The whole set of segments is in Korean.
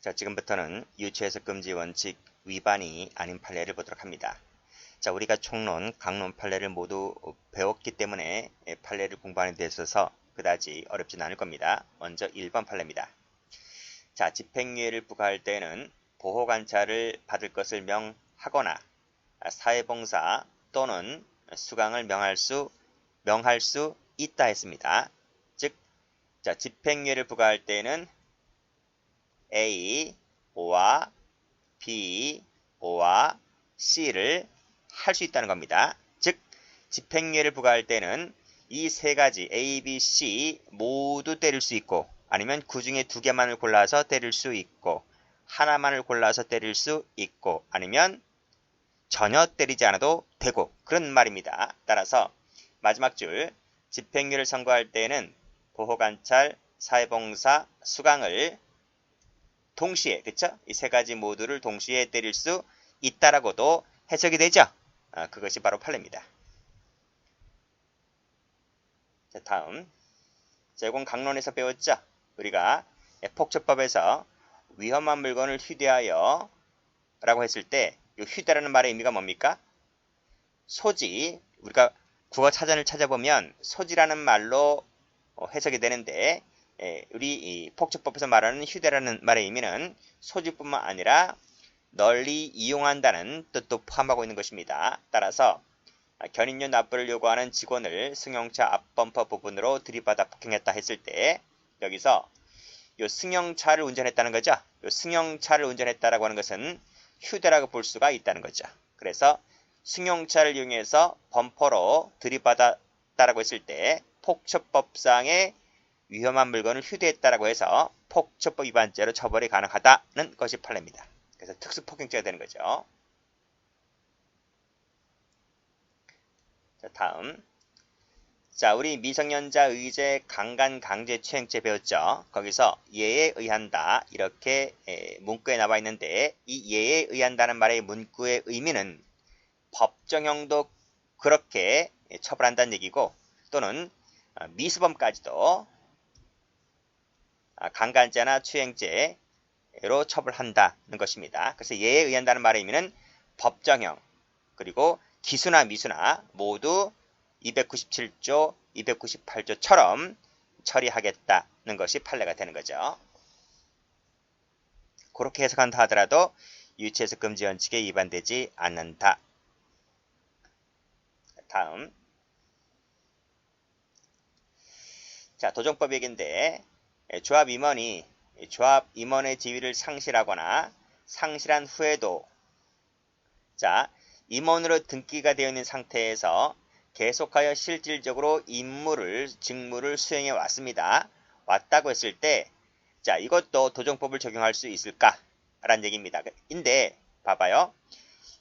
자, 지금부터는 유치해석 금지 원칙 위반이 아닌 판례를 보도록 합니다. 자, 우리가 총론, 강론 판례를 모두 배웠기 때문에 판례를 공부하는 데 있어서 그다지 어렵진 않을 겁니다. 먼저 1번 판례입니다. 자, 집행유예를 부과할 때는 보호 관찰을 받을 것을 명하거나 사회봉사 또는 수강을 명할 수, 명할 수 있다 했습니다. 즉, 자, 집행유예를 부과할 때는 A, O와 B, O와 C를 할 수 있다는 겁니다. 즉, 집행유예를 부과할 때는 이 세 가지 A, B, C 모두 때릴 수 있고 아니면 그 중에 두 개만을 골라서 때릴 수 있고 하나만을 골라서 때릴 수 있고 아니면 전혀 때리지 않아도 되고 그런 말입니다. 따라서 마지막 줄 집행유예를 선고할 때는 보호관찰, 사회봉사, 수강을 동시에 그쵸? 이 세 가지 모두를 동시에 때릴 수 있다라고도 해석이 되죠. 아, 그것이 바로 판례입니다. 자, 다음 제공 강론에서 배웠죠. 우리가 폭처법에서 위험한 물건을 휴대하여 라고 했을 때 이 휴대라는 말의 의미가 뭡니까? 소지 우리가 국어 사전을 찾아보면 소지라는 말로 어, 해석이 되는데 예, 우리 폭처법에서 말하는 휴대라는 말의 의미는 소지뿐만 아니라 널리 이용한다는 뜻도 포함하고 있는 것입니다. 따라서 견인료 납부를 요구하는 직원을 승용차 앞범퍼 부분으로 들이받아 폭행했다 했을 때 여기서 요 승용차를 운전했다는 거죠. 요 승용차를 운전했다라고 하는 것은 휴대라고 볼 수가 있다는 거죠. 그래서 승용차를 이용해서 범퍼로 들이받았다라고 했을 때 폭처법상의 위험한 물건을 휴대했다라고 해서 폭처법 위반죄로 처벌이 가능하다는 것이 판례입니다. 그래서 특수폭행죄가 되는 거죠. 자, 다음. 자, 우리 미성년자 의제 강간 강제 추행죄 배웠죠. 거기서 예에 의한다 이렇게 에, 문구에 나와 있는데 이 예에 의한다는 말의 문구의 의미는 법정형도 그렇게 처벌한다는 얘기고 또는 어, 미수범까지도 아, 강간죄나 추행죄로 처벌한다는 것입니다. 그래서 예에 의한다는 말의 의미는 법정형 그리고 기수나 미수나 모두 297조, 298조처럼 처리하겠다는 것이 판례가 되는 거죠. 그렇게 해석한다 하더라도 유치해석 금지 원칙에 위반되지 않는다. 다음 자 도정법 얘기인데 예, 조합 임원이 조합 임원의 지위를 상실하거나 상실한 후에도 자 임원으로 등기가 되어 있는 상태에서 계속하여 실질적으로 임무를 직무를 수행해 왔습니다. 왔다고 했을 때 자 이것도 도정법을 적용할 수 있을까? 라는 얘기입니다. 인데 봐봐요.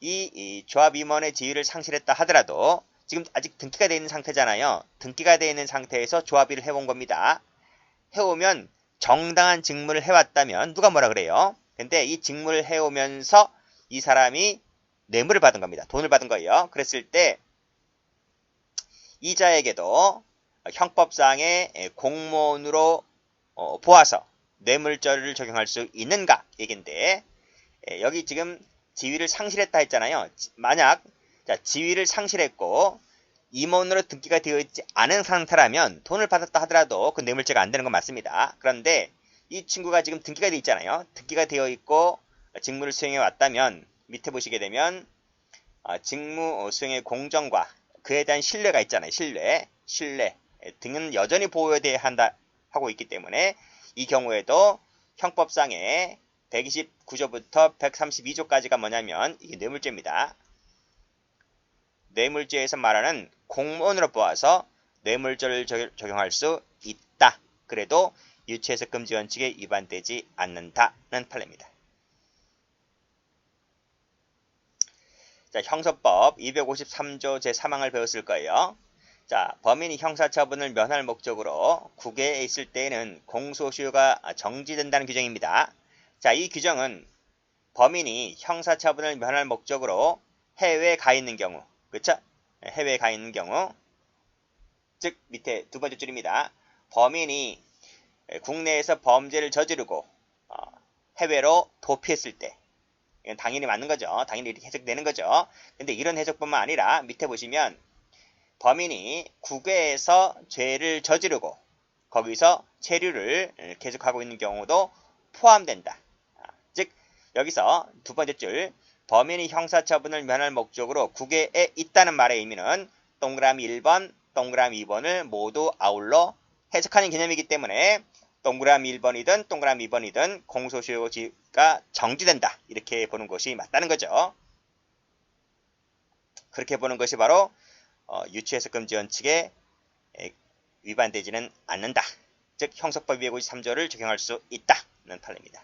이, 이 조합 임원의 지위를 상실했다 하더라도 지금 아직 등기가 되어 있는 상태잖아요. 등기가 되어 있는 상태에서 조합일을 해온 겁니다. 해오면 정당한 직무를 해왔다면 누가 뭐라 그래요? 근데 이 직무를 해오면서 이 사람이 뇌물을 받은 겁니다. 돈을 받은 거예요. 그랬을 때 이자에게도 형법상의 공무원으로 어, 보아서 뇌물죄를 적용할 수 있는가 얘긴데 여기 지금 지위를 상실했다 했잖아요. 만약 지위를 상실했고 임원으로 등기가 되어 있지 않은 상태라면 돈을 받았다 하더라도 그 뇌물죄가 안 되는 건 맞습니다. 그런데 이 친구가 지금 등기가 되어 있잖아요. 등기가 되어 있고 직무를 수행해 왔다면 밑에 보시게 되면 어, 직무 수행의 공정과 그에 대한 신뢰가 있잖아요. 신뢰, 신뢰 등은 여전히 보호해야 한다 하고 있기 때문에 이 경우에도 형법상의 129조부터 132조까지가 뭐냐면 이게 뇌물죄입니다. 뇌물죄에서 말하는 공무원으로 보아서 뇌물죄를 적용할 수 있다. 그래도 유치해석 금 지 원칙에 위반되지 않는다는 판례입니다. 자, 형사법 253조 제3항을 배웠을 거예요. 자, 범인이 형사처분을 면할 목적으로 국외에 있을 때에는 공소시효가 정지된다는 규정입니다. 자, 이 규정은 범인이 형사처분을 면할 목적으로 해외에 가 있는 경우, 그쵸? 해외에 가 있는 경우, 즉 밑에 두 번째 줄입니다. 범인이 국내에서 범죄를 저지르고 어, 해외로 도피했을 때 이건 당연히 맞는 거죠. 당연히 이렇게 해석되는 거죠. 근데 이런 해석뿐만 아니라 밑에 보시면 범인이 국외에서 죄를 저지르고 거기서 체류를 계속하고 있는 경우도 포함된다. 아, 즉 여기서 두 번째 줄 범인이 형사처분을 면할 목적으로 국외에 있다는 말의 의미는 동그라미 1번, 동그라미 2번을 모두 아울러 해석하는 개념이기 때문에 동그라미 1번이든 동그라미 2번이든 공소시효가 정지된다. 이렇게 보는 것이 맞다는 거죠. 그렇게 보는 것이 바로 어, 유치해석 금 지 원칙에 위반되지는 않는다. 즉 형사법 253조를 적용할 수 있다는 판례입니다.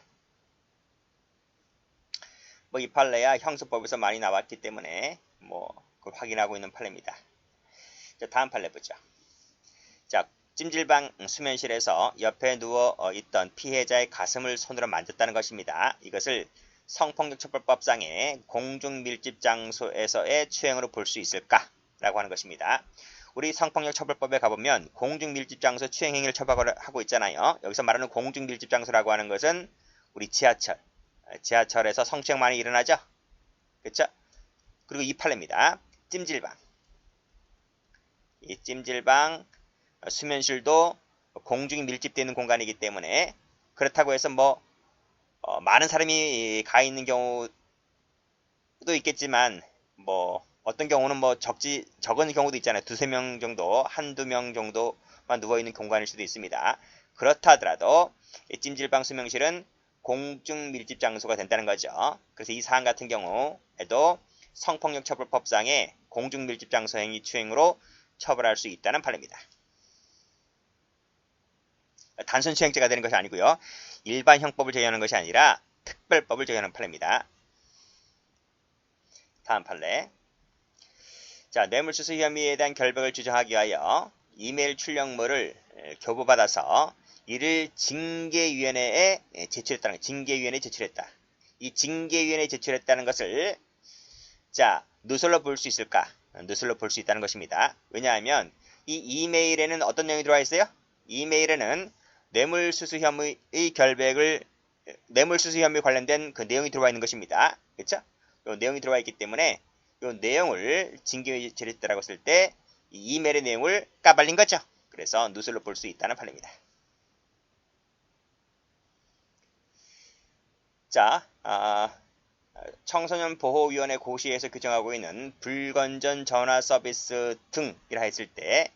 뭐 이 판례야 형사법에서 많이 나왔기 때문에 뭐 그걸 확인하고 있는 판례입니다. 자, 다음 판례 보죠. 자, 찜질방 수면실에서 옆에 누워 있던 피해자의 가슴을 손으로 만졌다는 것입니다. 이것을 성폭력 처벌법상의 공중밀집 장소에서의 추행으로 볼 수 있을까라고 하는 것입니다. 우리 성폭력 처벌법에 가보면 공중밀집 장소 추행 행위를 처벌하고 있잖아요. 여기서 말하는 공중밀집 장소라고 하는 것은 우리 지하철, 지하철에서 성추행 많이 일어나죠. 그렇죠? 그리고 이 판례입니다. 찜질방. 이 찜질방 수면실도 공중이 밀집되는 공간이기 때문에 그렇다고 해서 뭐 어, 많은 사람이 가 있는 경우도 있겠지만 뭐 어떤 경우는 뭐 적지 적은 경우도 있잖아요. 두세 명 정도, 한두 명 정도만 누워 있는 공간일 수도 있습니다. 그렇다 하더라도 찜질방 수면실은 공중 밀집 장소가 된다는 거죠. 그래서 이 사안 같은 경우에도 성폭력 처벌법상의 공중 밀집 장소 행위 추행으로 처벌할 수 있다는 판례입니다. 단순 추행죄가 되는 것이 아니고요. 일반 형법을 적용하는 것이 아니라 특별법을 적용하는 판례입니다. 다음 판례. 자, 뇌물수수 혐의에 대한 결백을 주장하기 위하여 이메일 출력물을 교부받아서 이를 징계위원회에 제출했다는 징계위원회에 제출했다. 이 징계위원회에 제출했다는 것을 자 누설로 볼 수 있을까? 누설로 볼 수 있다는 것입니다. 왜냐하면 이 이메일에는 어떤 내용이 들어와 있어요? 이메일에는 뇌물수수 혐의의 결백을 뇌물수수 혐의 관련된 그 내용이 들어와 있는 것입니다. 그렇죠? 이 내용이 들어와 있기 때문에 이 내용을 징계에 제출했다라고 했을 때이 이메일의 내용을 까발린 거죠. 그래서 누설로 볼 수 있다는 판입니다. 자, 아, 청소년 보호위원회 고시에서 규정하고 있는 불건전 전화 서비스 등이라 했을 때,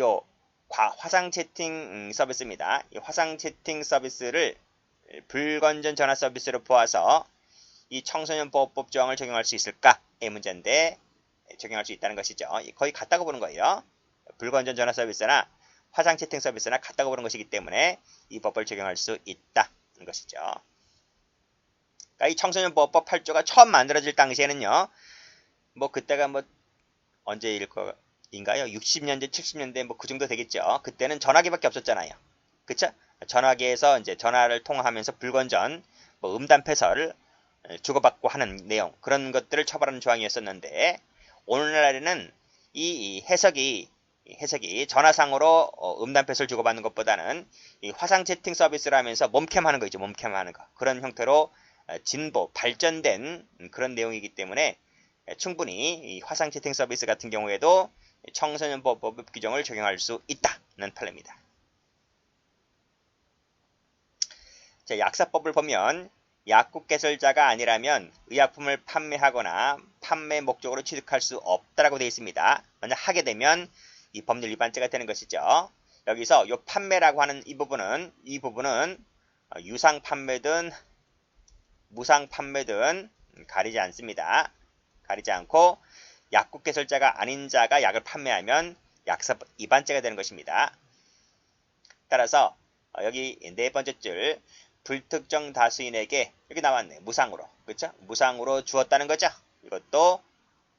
요 화상 채팅 음, 서비스입니다. 이 화상 채팅 서비스를 불건전 전화 서비스로 보아서 이 청소년 보호법 조항을 적용할 수 있을까의 문제인데 적용할 수 있다는 것이죠. 거의 같다고 보는 거예요. 불건전 전화 서비스나 화상 채팅 서비스나 같다고 보는 것이기 때문에 이 법을 적용할 수 있다는 것이죠. 그러니까 이 청소년 보호법 8조가 처음 만들어질 당시에는요. 뭐 그때가 뭐 언제일 거인가요? 60년대, 70년대 뭐 그 정도 되겠죠. 그때는 전화기밖에 없었잖아요. 그쵸? 전화기에서 이제 전화를 통화하면서 불건전, 뭐 음담 패설 주고받고 하는 내용 그런 것들을 처벌하는 조항이었었는데 오늘날에는 이 해석이 해석이 전화상으로 어, 음담 패설 주고받는 것보다는 이 화상 채팅 서비스를 하면서 몸캠하는 거 있죠. 몸캠하는 거 그런 형태로 진보, 발전된 그런 내용이기 때문에 충분히 화상 채팅 서비스 같은 경우에도 청소년법 법 규정을 적용할 수 있다는 판례입니다. 자, 약사법을 보면 약국 개설자가 아니라면 의약품을 판매하거나 판매 목적으로 취득할 수 없다라고 되어 있습니다. 만약 하게 되면 이 법률 위반죄가 되는 것이죠. 여기서 이 판매라고 하는 이 부분은 이 부분은 유상 판매든 무상 판매든 가리지 않습니다. 가리지 않고 약국 개설자가 아닌 자가 약을 판매하면 약사법 위반죄가 되는 것입니다. 따라서 어, 여기 네 번째 줄 불특정 다수인에게 여기 나왔네 무상으로 그렇죠? 무상으로 주었다는 거죠. 이것도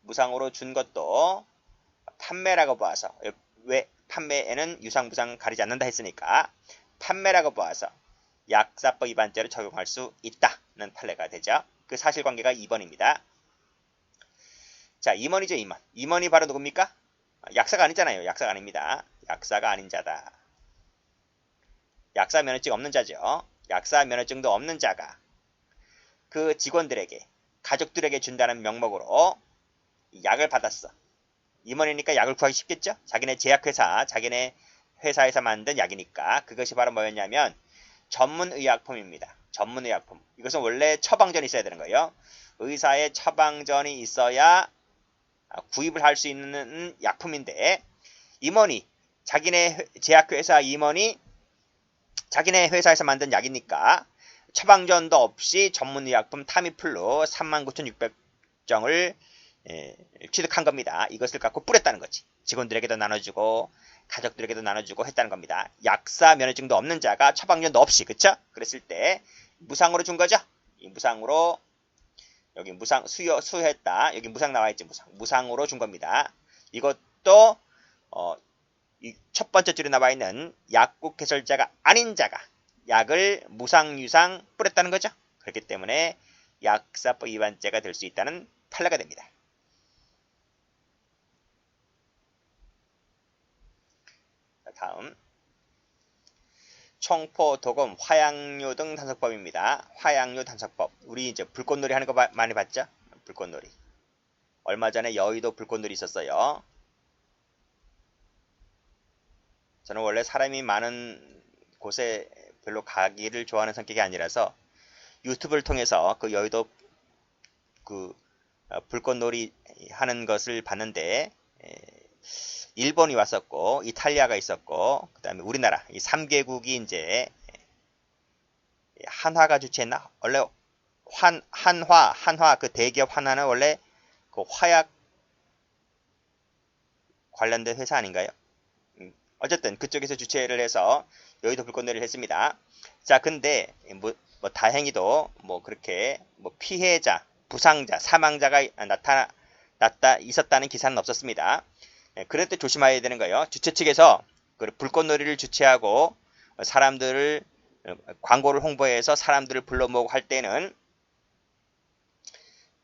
무상으로 준 것도 판매라고 보아서 왜 판매에는 유상 무상 가리지 않는다 했으니까 판매라고 보아서 약사법 위반죄를 적용할 수 있다 는 판례가 되죠. 그 사실관계가 2번입니다. 자, 임원이죠, 임원. 임원이 바로 누굽니까? 약사가 아니잖아요. 약사가 아닙니다. 약사가 아닌 자다. 약사 면허증 없는 자죠. 약사 면허증도 없는 자가 그 직원들에게 가족들에게 준다는 명목으로 약을 받았어. 임원이니까 약을 구하기 쉽겠죠? 자기네 제약회사, 자기네 회사에서 만든 약이니까 그것이 바로 뭐였냐면 전문의약품입니다. 전문의약품. 이것은 원래 처방전이 있어야 되는 거예요. 의사의 처방전이 있어야 구입을 할 수 있는 약품인데 임원이 자기네 제약회사 임원이 자기네 회사에서 만든 약이니까 처방전도 없이 전문의약품 타미플루 39,600정을 예, 취득한 겁니다. 이것을 갖고 뿌렸다는 거지. 직원들에게도 나눠주고 가족들에게도 나눠주고 했다는 겁니다. 약사 면허증도 없는 자가 처방전도 없이 그쵸? 그랬을 때 무상으로 준 거죠. 이 무상으로 여기 무상 수여 수했다. 여기 무상 나와 있지 무상 무상으로 준 겁니다. 이것도 어, 이 첫 번째 줄에 나와 있는 약국 해설자가 아닌 자가 약을 무상 유상 뿌렸다는 거죠. 그렇기 때문에 약사법 위반죄가 될 수 있다는 판례가 됩니다. 다음 총포, 도금, 화양료 등 단속법입니다. 화양료 단속법. 우리 이제 불꽃놀이 하는 거 많이 봤죠? 불꽃놀이. 얼마 전에 여의도 불꽃놀이 있었어요. 저는 원래 사람이 많은 곳에 별로 가기를 좋아하는 성격이 아니라서 유튜브를 통해서 그 여의도 그 어, 불꽃놀이 하는 것을 봤는데 일본이 왔었고 이탈리아가 있었고 그 다음에 우리나라 이 3개국이 이제 한화가 주최했나? 원래 환, 한화, 한화 그 대기업 한화는 원래 그 화약 관련된 회사 아닌가요? 음, 어쨌든 그쪽에서 주최를 해서 여의도 불꽃놀이를 했습니다. 자, 근데 뭐, 뭐 다행히도 뭐 그렇게 뭐 피해자, 부상자, 사망자가 나타나 났다 있었다는 기사는 없었습니다. 예, 그럴 때 조심해야 되는 거예요. 주최 측에서 그 불꽃놀이를 주최하고 사람들을 어, 광고를 홍보해서 사람들을 불러 모으고 할 때는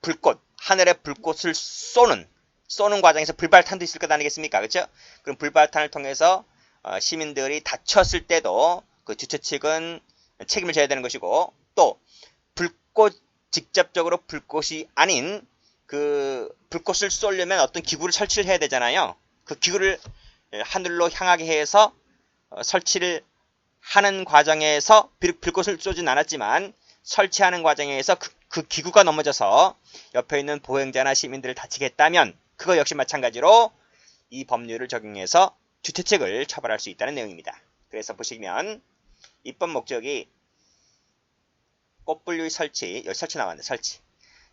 불꽃 하늘에 불꽃을 쏘는 쏘는 과정에서 불발탄도 있을 것 아니겠습니까? 그렇죠? 그럼 불발탄을 통해서 어, 시민들이 다쳤을 때도 그 주최 측은 책임을 져야 되는 것이고 또 불꽃 직접적으로 불꽃이 아닌 그 불꽃을 쏘려면 어떤 기구를 설치를 해야 되잖아요. 그 기구를 하늘로 향하게 해서 어, 설치를 하는 과정에서 불꽃을 쏘진 않았지만 설치하는 과정에서 그, 그 기구가 넘어져서 옆에 있는 보행자나 시민들을 다치게 했다면 그거 역시 마찬가지로 이 법률을 적용해서 주최측을 처벌할 수 있다는 내용입니다. 그래서 보시면 입법 목적이 꽃분류의 설치, 여기 설치 나왔네, 설치.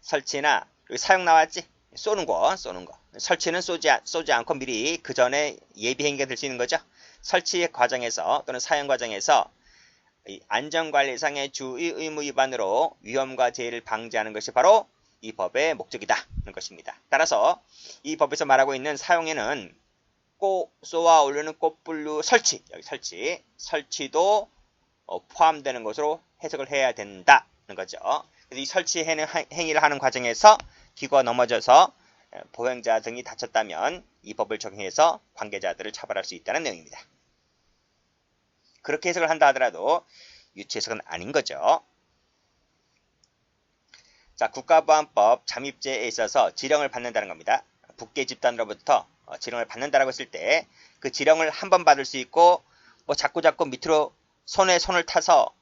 설치나 사용 나왔지? 쏘는 거, 쏘는 거. 설치는 쏘지, 쏘지 않고 미리 그 전에 예비 행위가 될 수 있는 거죠. 설치 과정에서 또는 사용 과정에서 안전관리상의 주의 의무 위반으로 위험과 재해를 방지하는 것이 바로 이 법의 목적이다. 는 것입니다. 따라서 이 법에서 말하고 있는 사용에는 꽃 쏘아 올리는 꽃분류 설치, 여기 설치, 설치도 어, 포함되는 것으로 해석을 해야 된다는 거죠. 이 설치 행위를 하는 과정에서 기구가 넘어져서 보행자 등이 다쳤다면 이 법을 적용해서 관계자들을 처벌할 수 있다는 내용입니다. 그렇게 해석을 한다 하더라도 유치 해석은 아닌 거죠. 자, 국가보안법 잠입죄에 있어서 지령을 받는다는 겁니다. 북계 집단으로부터 어, 지령을 받는다라고 했을 때 그 지령을 한 번 받을 수 있고 뭐 자꾸 자꾸 밑으로 손에 손을 타서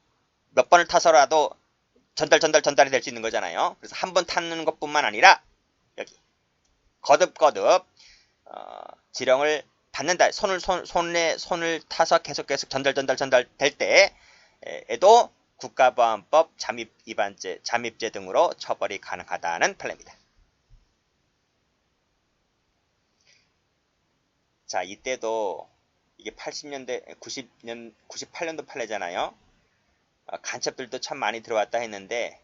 몇 번을 타서라도 전달 전달 전달이 될 수 있는 거잖아요. 그래서 한 번 타는 것뿐만 아니라 여기 거듭거듭 어, 지령을 받는다. 손을 손, 손에 손을 타서 계속 계속 전달 전달 전달 될 때에도 국가보안법 잠입 위반죄, 잠입죄 등으로 처벌이 가능하다는 판례입니다. 자, 이때도 이게 80년대, 90년, 98년도 판례잖아요. 어, 간첩들도 참 많이 들어왔다 했는데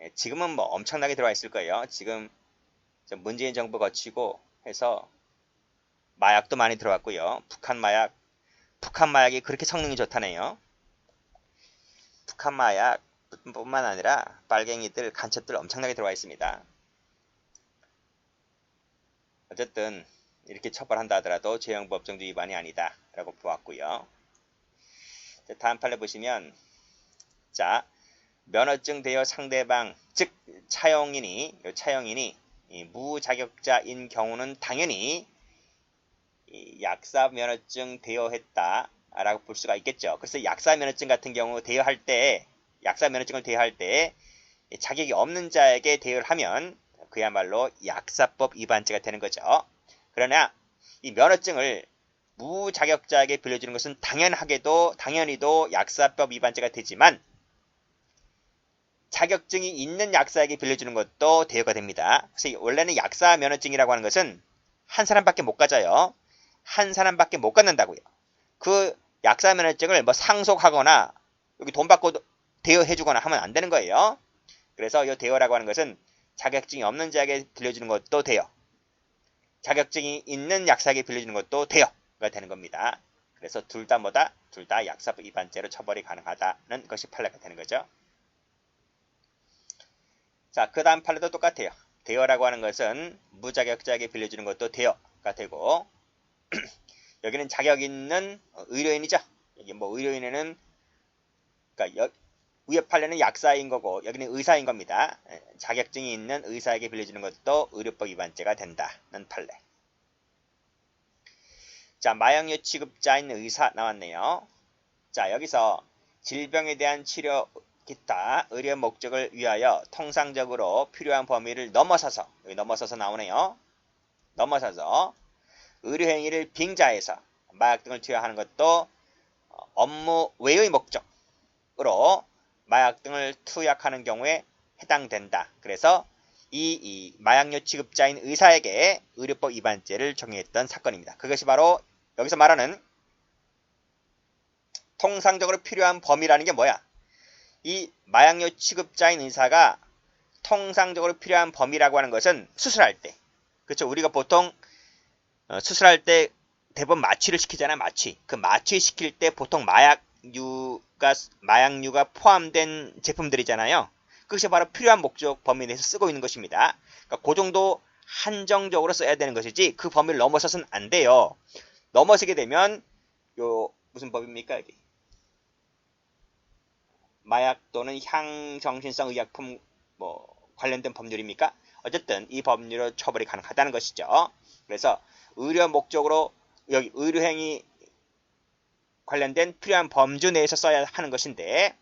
예, 지금은 뭐 엄청나게 들어와 있을 거예요. 지금 문재인 정부 거치고 해서 마약도 많이 들어왔고요. 북한 마약, 북한 마약이 그렇게 성능이 좋다네요. 북한 마약 뿐만 아니라 빨갱이들, 간첩들 엄청나게 들어와 있습니다. 어쨌든 이렇게 처벌한다 하더라도 재형법정도 위반이 아니다 라고 보았고요. 다음 판례 보시면 자 면허증 대여 상대방 즉 차용인이 요 차용인이 무자격자인 경우는 당연히 약사 면허증 대여했다라고 볼 수가 있겠죠. 그래서 약사 면허증 같은 경우 대여할 때 약사 면허증을 대여할 때 자격이 없는 자에게 대여를 하면 그야말로 약사법 위반죄가 되는 거죠. 그러나 이 면허증을 무자격자에게 빌려주는 것은 당연하게도 당연히도 약사법 위반죄가 되지만 자격증이 있는 약사에게 빌려주는 것도 대여가 됩니다. 그래서 원래는 약사 면허증이라고 하는 것은 한 사람밖에 못 가져요. 한 사람밖에 못 갖는다고요. 그 약사 면허증을 뭐 상속하거나 여기 돈 받고 대여해주거나 하면 안 되는 거예요. 그래서 이 대여라고 하는 것은 자격증이 없는 자에게 빌려주는 것도 대여. 자격증이 있는 약사에게 빌려주는 것도 대여가 되는 겁니다. 그래서 둘 다 뭐다? 둘 다 약사법 위반죄로 처벌이 가능하다는 것이 판례가 되는 거죠. 자, 그 다음 판례도 똑같아요. 대여라고 하는 것은 무자격자에게 빌려주는 것도 대여가 되고 여기는 자격 있는 의료인이죠. 여기 뭐 의료인에는 그러니까 위에 판례는 약사인 거고 여기는 의사인 겁니다. 예, 자격증이 있는 의사에게 빌려주는 것도 의료법 위반죄가 된다는 판례. 자, 마약류 취급자인 의사 나왔네요. 자, 여기서 질병에 대한 치료 기타 의료 목적을 위하여 통상적으로 필요한 범위를 넘어서서 여기 넘어서서 나오네요. 넘어서서 의료 행위를 빙자해서 마약 등을 투여하는 것도 업무 외의 목적으로 마약 등을 투약하는 경우에 해당된다. 그래서 이, 이 마약류 취급자인 의사에게 의료법 위반죄를 정의했던 사건입니다. 그것이 바로 여기서 말하는 통상적으로 필요한 범위라는 게 뭐야? 이 마약류 취급자인 의사가 통상적으로 필요한 범위라고 하는 것은 수술할 때. 그렇죠? 우리가 보통 어, 수술할 때 대부분 마취를 시키잖아요 마취. 그 마취 시킬 때 보통 마약류가 마약류가 포함된 제품들이잖아요. 그것이 바로 필요한 목적 범위 내에서 쓰고 있는 것입니다. 그러니까 그 정도 한정적으로 써야 되는 것이지 그 범위를 넘어서서는 안 돼요. 넘어서게 되면 요 무슨 법입니까 여기 마약 또는 향정신성 의약품 뭐 관련된 법률입니까? 어쨌든 이 법률로 처벌이 가능하다는 것이죠. 그래서 의료 목적으로 여기 의료행위 관련된 필요한 범주 내에서 써야 하는 것인데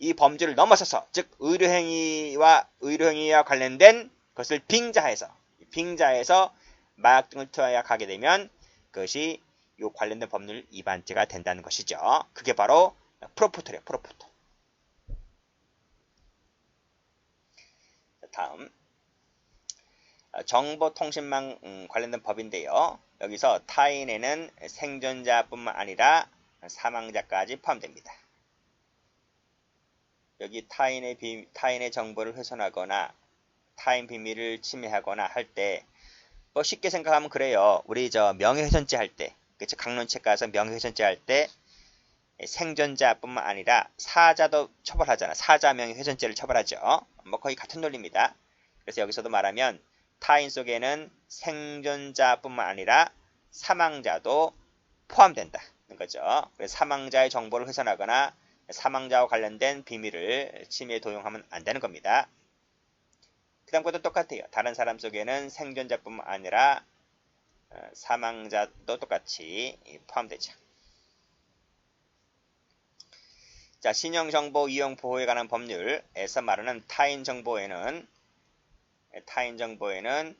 이 범주를 넘어서서 즉 의료행위와 의료행위와 관련된 것을 빙자해서 빙자해서 마약 등을 투약하게 되면 그것이 이 관련된 법률 위반죄가 된다는 것이죠. 그게 바로 프로포터래요. 프로포터. 다음 아, 정보통신망 음, 관련된 법인데요. 여기서 타인에는 생존자뿐만 아니라 사망자까지 포함됩니다. 여기 타인의, 비, 타인의 정보를 훼손하거나 타인 비밀을 침해하거나 할 때 뭐 쉽게 생각하면 그래요. 우리 저 명예훼손죄 할 때, 그쵸 강론책 가서 명예훼손죄 할 때 생존자뿐만 아니라 사자도 처벌하잖아. 사자 명예훼손죄를 처벌하죠. 뭐 거의 같은 논리입니다. 그래서 여기서도 말하면 타인 속에는 생존자뿐만 아니라 사망자도 포함된다는 거죠. 그래서 사망자의 정보를 훼손하거나 사망자와 관련된 비밀을 침해 도용하면 안 되는 겁니다. 그 다음 것도 똑같아요. 다른 사람 속에는 생존자뿐만 아니라 어, 사망자도 똑같이 포함되죠. 자, 신용정보 이용 보호에 관한 법률에서 말하는 타인 정보에는 타인 정보에는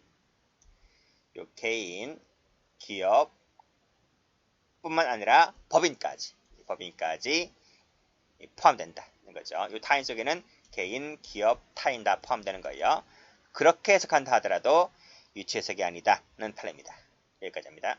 요 개인, 기업 뿐만 아니라 법인까지 법인까지 포함된다는 거죠. 이 타인 속에는 개인, 기업, 타인 다 포함되는 거예요. 그렇게 해석한다 하더라도 유치 해석이 아니다는 판례입니다. 여기까지입니다.